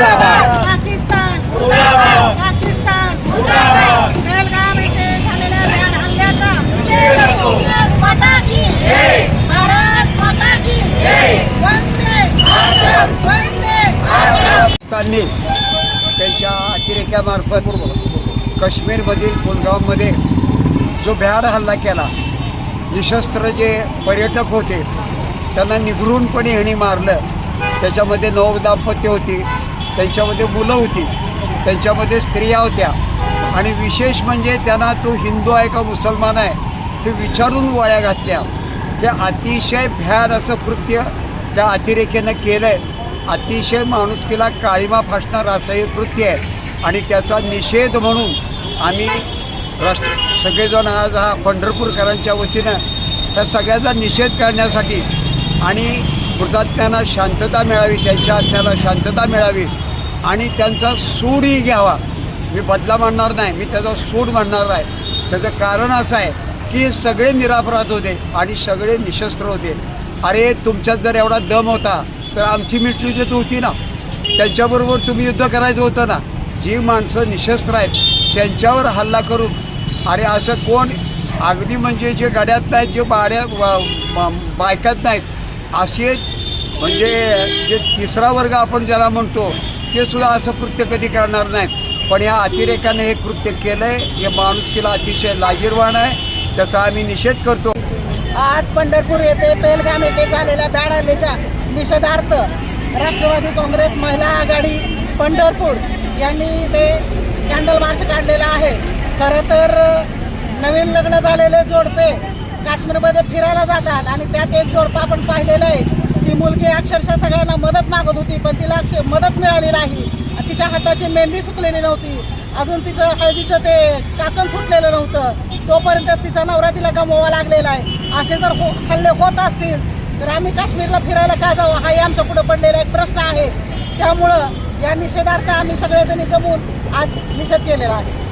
पाकिस्तान पाकिस्तान. बेलगाम येथे झालेल्या भ्याड हल्ल्याचा. भारत माता की भारत माता की वंदे वंदे पाकिस्तानने त्यांच्या अतिरेक्यामार्फत काश्मीरमधील कुलगावमध्ये जो भ्याड हल्ला केला निशस्त्र जे पर्यटक होते त्यांना निगरूनपणे ह्याने मारलं त्याच्यामध्ये नऊ दाम्पत्य होती. त्यांच्यामध्ये मुलं होती. त्यांच्यामध्ये स्त्रिया होत्या. आणि विशेष म्हणजे त्यांना तो हिंदू आहे का मुसलमान आहे हे विचारून वाया घातल्या. ते अतिशय भ्याड असं कृत्य त्या अतिरेखेनं केलं आहे अतिशय माणुसकीला काळीमा फासणारं असं हे कृत्य आहे. आणि त्याचा निषेध म्हणून आम्ही राष्ट्र सगळेजण आज हा पंढरपूरकरांच्या वतीनं त्या सगळ्याचा निषेध करण्यासाठी आणि मृतात्म्यांना शांतता मिळावी त्यांच्या आत्म्याला शांतता मिळावी आणि त्यांचा सूडही घ्यावा. मी बदला म्हणणार नाही मी त्याचा सूड म्हणणार आहे. त्याचं कारण असं आहे की सगळे निरापराध होते आणि सगळे निशस्त्र होते. अरे तुमच्यात जर एवढा दम होता तर आमची मिटली जे होती ना त्यांच्याबरोबर तुम्ही युद्ध करायचं होतं ना जी माणसं निशस्त्र आहेत त्यांच्यावर हल्ला करून अरे असं कोण? अगदी म्हणजे जे गड्यात नाहीत जे बाऱ्या बायकात नाहीत असे म्हणजे जे तिसरा वर्ग आपण ज्याला म्हणतो ते सुद्धा असं कृत्य कधी करणार नाहीत. पण या अतिरेकाने हे कृत्य केलं आहे हे माणुसकीला अतिशय लाजीरवाण आहे. त्याचा आम्ही निषेध करतो. आज पंढरपूर येथे पेलगाम येथे झालेल्या बॅड हल्ल्याच्या निषेधार्थ राष्ट्रवादी काँग्रेस महिला आघाडी पंढरपूर यांनी ते कॅन्डल मार्च काढलेला आहे. खरं तर नवीन लग्न झालेले जोडपे काश्मीरमध्ये फिरायला जातात आणि त्यात एक जोडपं आपण पाहिलेलं आहे. ती मुलगी अक्षरशः सगळ्यांना मदत मागत होती पण तिला अक्षर मदत मिळाली नाही. तिच्या हाताची मेहंदी सुकलेली नव्हती. अजून तिचं हळदीचं ते काकण सुटलेलं नव्हतं. तोपर्यंत तिचा नवरा तिला गमवावा लागलेला आहे. असे जर हो हल्ले होत असतील तर आम्ही काश्मीरला फिरायला का जावं? हाही आमच्या पुढे पडलेला एक प्रश्न आहे. त्यामुळं या निषेधार्थ आम्ही सगळेजणी जमून आज निषेध केलेला आहे.